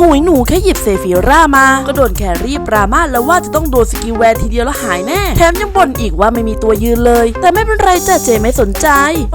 หุยหนูแค่หยิบเซฟิร่ามา ก็โดนแครี่ปรามาแล้วว่าจะต้องโดนสกิลแวร์ทีเดียวแล้วหายแน่ แถมยังบ่นอีกว่าไม่มีตัวยืนเลย แต่ไม่เป็นไรจ้ะเจไม่สนใจ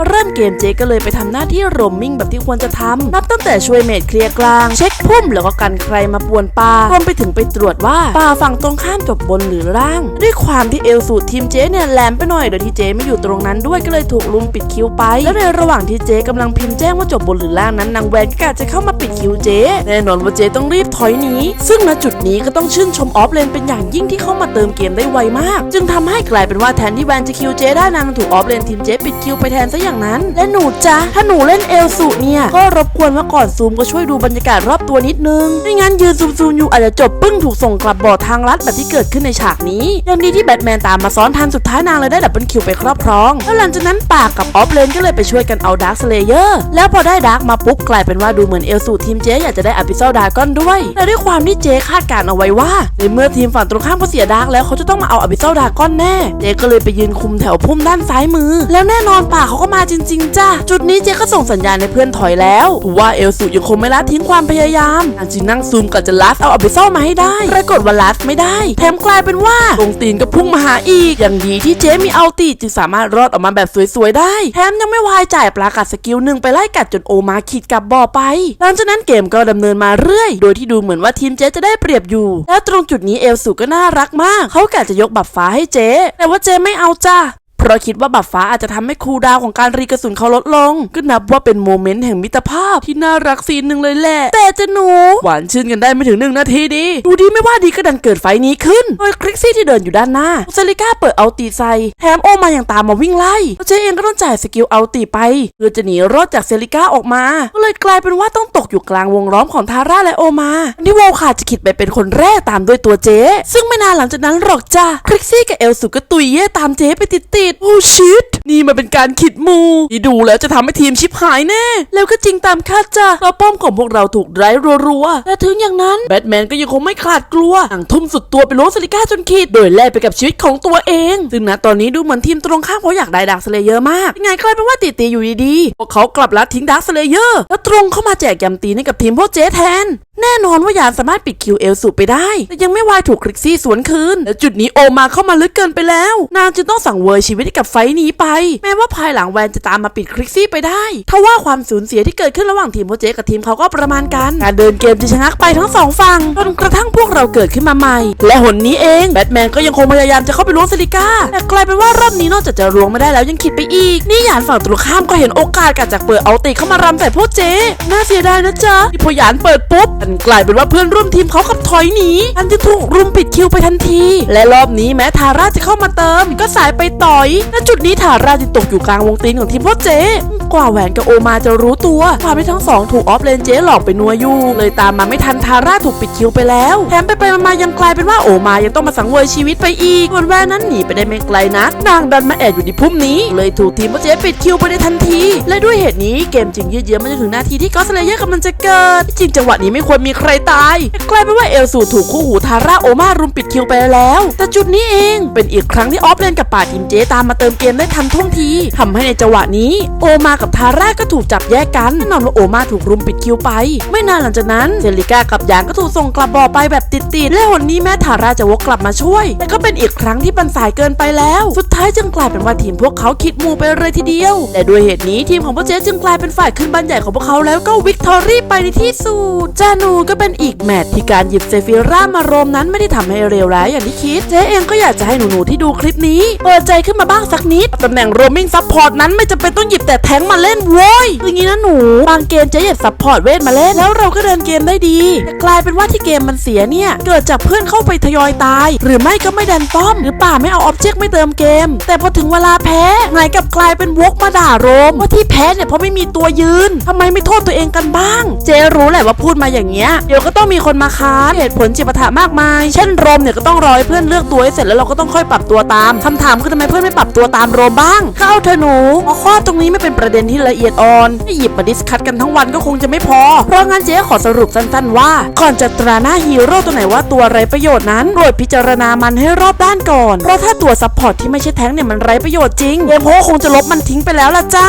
เริ่มเกมเจก็เลยไปทำหน้าที่โรมมิ่งแบบที่ควรจะทำนับตั้งแต่ช่วยเมดเคลียร์กลาง เช็คพุ่มแล้วก็กันใครมาป่วนป่ารวมไปถึงไปตรวจว่าป่าฝั่งตรงข้ามจบบนหรือล่าง ด้วยความที่เอลสูตรทีมเจเนี่ยแหลมไปหน่อยโดยที่เจไม่อยู่ตรงนั้นด้วยก็เลยถูกลุมปิดคิวไป แล้วในระหว่างที่เจกำลังพิมพ์แจ้งว่าจบบนหรือล่างนั้นนางแวนก็จะเข้ามาปิดคิวเจแน่นอนว่าเจต้องรีบถอยหนี ซึ่งณจุดนี้ก็ต้องชื่นชมออฟเลนเป็นอย่างยิ่งที่เข้ามาเติมเกมได้ไวมาก จึงทำให้กลายเป็นว่าแทนที่แวนจะคิวเจได้นางถูกออฟเลนทีมเจปิดคิวไปแทนซะอย่างนั้น และหนูจ๊ะถ้าหนูเล่นเอลสูเนี่ย ก็รบกวนว่าก่อนซูมก็ช่วยดูบรรยากาศรอบตัวนิดนึงไม่งั้นยืนซูมๆอยู่อาจจะจบปึ้งถูกส่งกลับบ่อทางลัดแบบที่เกิดขึ้นในฉากนี้ยังดีที่แบทแมนตามมาซ้อนทันสุดท้ายนางเลยได้ดับเบิลคิวไปครอบครองแล้วหลังจากนั้นปากกับออฟเลนก็เลยไปช่วยกันเอาดาร์คสเลเยอร์แล้วพอได้ดาร์กมาปุ๊บกลายเป็นว่าดูเหมือนเอลสูทีมเจอยากจะได้อภิเซลดากอนด้วยแต่ด้วยความที่เจคาดการเอาไว้ว่า ในเมื่อทีมฝั่งตรงข้ามเขาเสียดาร์กแล้วเขาจะต้องมาเอาอภิเซลดาก้อนแน่ เจก็เลยไปยืนคุมแถวพุ่มด้านซ้ายมือ แล้วแน่นอนป่าเขาก็มาจริง ๆ จ้าจุดนี้เจก็ส่งสัญญาณให้เพื่อนถอยแล้วว่าเอลสูยังคงไม่ละทิ้งความพยายามนางจึงนั่งซูมก่อนจะลัดเอาอภิเซลมาให้ได้ปรากฏว่าลัดไม่ได้ แถมกลายเป็นว่าตรงตีนก็พุ่งมาหาอีก อย่างดีที่เจมีเอัลติจึงสามารถรอดออกมาแบบสวยๆได้ แถมยังไม่วายจ่ายปลากัดสกิลหนึ่งไปไล่กัดจนโอมาขีดกลับบ่อไป หลังจากนั้นเกมก็ดำเนินมาเรื่อยโดยที่ดูเหมือนว่าทีมเจ๊จะได้เปรียบอยู่ แล้วตรงจุดนี้เอลสุก็น่ารักมาก เขากะจะยกบัฟฟ้าให้เจ๊ แต่ว่าเจ๊ไม่เอาจ้า เพราะคิดว่าบัฟฟ้าอาจจะทำให้คูลดาวของการรีกระสุนเขาลดลง ก็นับว่าเป็นโมเมนต์แห่งมิตรภาพที่น่ารักซีนหนึ่งเลยแหละ แต่เจะหนู หวานชื่นกันได้ไม่ถึงหนึ่งนาทีดี ดูดีไม่ว่าดีก็ดันเกิดไฟนี้ขึ้น โดยคริกซี่ที่เดินอยู่ด้านหน้าเซลิก้าเปิดเอาตีใส่แถมโอมาอย่างตามมาวิ่งไล่แล้วเจเองก็ต้องจ่ายสกิลเอาตีไป เพื่อจะหนีรอดจากเซลิก้าออกมา ก็เลยกลายเป็นว่าต้องตกอยู่กลางวงล้อมของทาร่าและโอมาที่โวขาดจะขิดไปเป็นคนแรกตามด้วยตัวเจซึ่งไม่นานหลังจากนั้นหรอกจ้าคริกซี่กับเอลสุก็ตุยเย่ตามเจไปติดๆโอ้ชิตนี่มันเป็นการขิดมูที่ดูแล้วจะทำให้ทีมชิบหายแน่ แล้วก็จริงตามคาดจ้ะเราะป้อมของพวกเราถูกไร้รัวๆแต่ถึงอย่างนั้นแบทแมนก็ยังคงไม่ขาดกลัวหนังทุ่มสุดตัวไปโลสลิก้าจนขีด โดยแลกไปกับชีวิตของตัวเอง ซึ่งณตอนนี้ดูเหมือนทีมตรงข้ามเขาอยากได้ดาร์คสเลเยอร์มากยังไงกลายเป็นว่าตีตีอยู่ดีๆพวกเขากลับละทิ้งดาร์คสเลเยอร์แล้วตรงเข้ามาแจกยำตีนให้กับทีมพวกเจ๊แทน แน่นอนว่ายานสามารถปิดคิวเอลสูบไปได้ แต่ยังไม่วายถูกคริกซี่สวนคืนและจุดนี้โอมาเข้ามาลึกเกินไปแล้ว นางจึงต้องสั่งเวยชีวิตให้กับไฟนี้ไป แม้ว่าภายหลังแวนจะตามมาปิดคริกซี่ไปได้ทว่าความสูญเสียที่เกิดขึ้นระหว่างทีมโปรเจกกับทีมเขาก็ประมาณกัน การเดินเกมจะชะงักไปทั้งสองฝั่งจนกระทั่งพวกเราเกิดขึ้นมาใหม่ และหนนี้เองแบทแมนก็ยังคงพยายามจะเข้าไปล้วงซิลิก้าแต่กลายเป็นว่ารอบนี้นอกจากจะล้วงไม่ได้แล้วยังขิดไปอีก นี่หยานฝั่งตรงข้ามก็เห็นโอกาสกัดจากเปิดเอาติเข้ามารำใส่พวกเจ๊น่าเสียดายนะจ๊ะที่พอหยานเปิดปุ๊บมันกลายเป็นว่าเพื่อนร่วมทีมเขาขับถอยหนีอันจะถูกรุมปิดคิวไปทันที และรอบนี้แม้ทาร่าจะเข้ามาเติม ก็สายไปต่อยณจุดนี้ทาราจึงตกอยู่กลางวงตีนของทีมพ่อเจ กว่าแหวนกับโอมาจะรู้ตัวความที่ทั้งสองถูกออฟเลนเจ๊หลอกไปนัวยู่เลยตามมาไม่ทันทาร่าถูกปิดคิวไปแล้วแถมไปไปมาๆยังกลายเป็นว่าโอมายังต้องมาสังเวยชีวิตไปอีกส่วนแหวนนั้นหนีไปได้ไม่ไกลนักนางดันมาแอบอยู่ในพุ่มนี้ เลยถูกทีมเจ๊ปิดคิวไปในทันที และด้วยเหตุนี้เกมจึงยืดเยื้อมาจนถึงนาทีที่กอสเลเยอร์กำลังจะเกิด จริงจังหวะนี้ไม่ควรมีใครตายกลายเป็นว่าเอลสูถูกคู่หูทาร่าโอมารุมปิดคิวไปแล้ว แต่จุดนี้เองเป็นอีกครั้งที่ออฟเลนกับป่าทีมเจตามมาเติมเกมได้ทันท่วงทีทำให้ในจังหวะนี้ โอมากับทาร่าก็ถูกจับแยกกันแน่นอนว่าโอมาถูกรุมปิดคิวไป ไม่นานหลังจากนั้นเซลิก้ากับยางก็ถูกส่งกลับบ่อไปแบบติดๆและหนนี้แม้ทาร่าจะวกกลับมาช่วย แต่ก็เป็นอีกครั้งที่บันสายเกินไปแล้ว สุดท้ายจึงกลายเป็นว่าทีมพวกเขาคิดมูไปเลยทีเดียว แต่ด้วยเหตุนี้ทีมของพวกเจ๊จึงกลายเป็นฝ่ายขึ้นบันใหญ่ของพวกเขาแล้วก็วิกตอรี่ไปในที่สุดจานูก็เป็นอีกแมตช์ที่การหยิบเซฟิร่ามารวมนั้นไม่ได้ทำให้เลวร้ายอย่างที่คิดเจ๊เองก็อยากจะให้หนูๆที่ดูคลิปนี้เปิดใจขึ้นมาบ้างสักนิดตำแหน่งโรมิงซัพพอร์ตนั้นไม่จำเป็นต้องหยิบแต่แทงมาเล่นโว้ยอย่างนี้นะหนู บางเกมเจ๊หยิบซัพพอร์ตเวทมาเล่นแล้วเราก็เดินเกมได้ดีแต่กลายเป็นว่าที่เกมมันเสียเนี่ย เกิดจากเพื่อนเข้าไปทยอยตาย หรือไม่ก็ไม่ดันป้อม หรือป่าไม่เอาออบเจกต์ไม่เติมเกม แต่พอถึงเวลาแพ้ไงกับกลายเป็นวกมาด่าโรม ว่าที่แพ้เนี่ยเพราะไม่มีตัวยืนทำไมไม่โทษตัวเองกันบ้าง เจรู้แหละว่าพูดมาอย่างเงี้ยเดี๋ยวก็ต้องมีคนมาค้านเหตุผลจิปถะมากมาย เช่นโรมเนี่ยก็ต้องรอให้เพื่อนเลือกตัวให้เสร็จแล้วเราก็ต้องค่อยปรับตัวตามคำถามคือทำไมเพื่อนไม่ปรับตัวตามโรมบ้างเข้าเธอะหนูข้อตรงนี้ไม่เป็นประเด็นที่ละเอียดอ่อนให้หยิบมาดิสคัตกันทั้งวันก็คงจะไม่พอ เพราะงั้นเจ๊ขอสรุปสั้นๆว่า ก่อนจะตราหน้าฮีโร่ตัวไหนว่าตัวไรประโยชน์นั้นโปรดพิจารณามันให้รอบด้านก่อน เพราะถ้าตัวซัพพอร์ตที่ไม่ใช่แท้งเนี่ยมันไรประโยชน์จริงเกมโฮคงจะลบมันทิ้งไปแล้วล่ะจ้า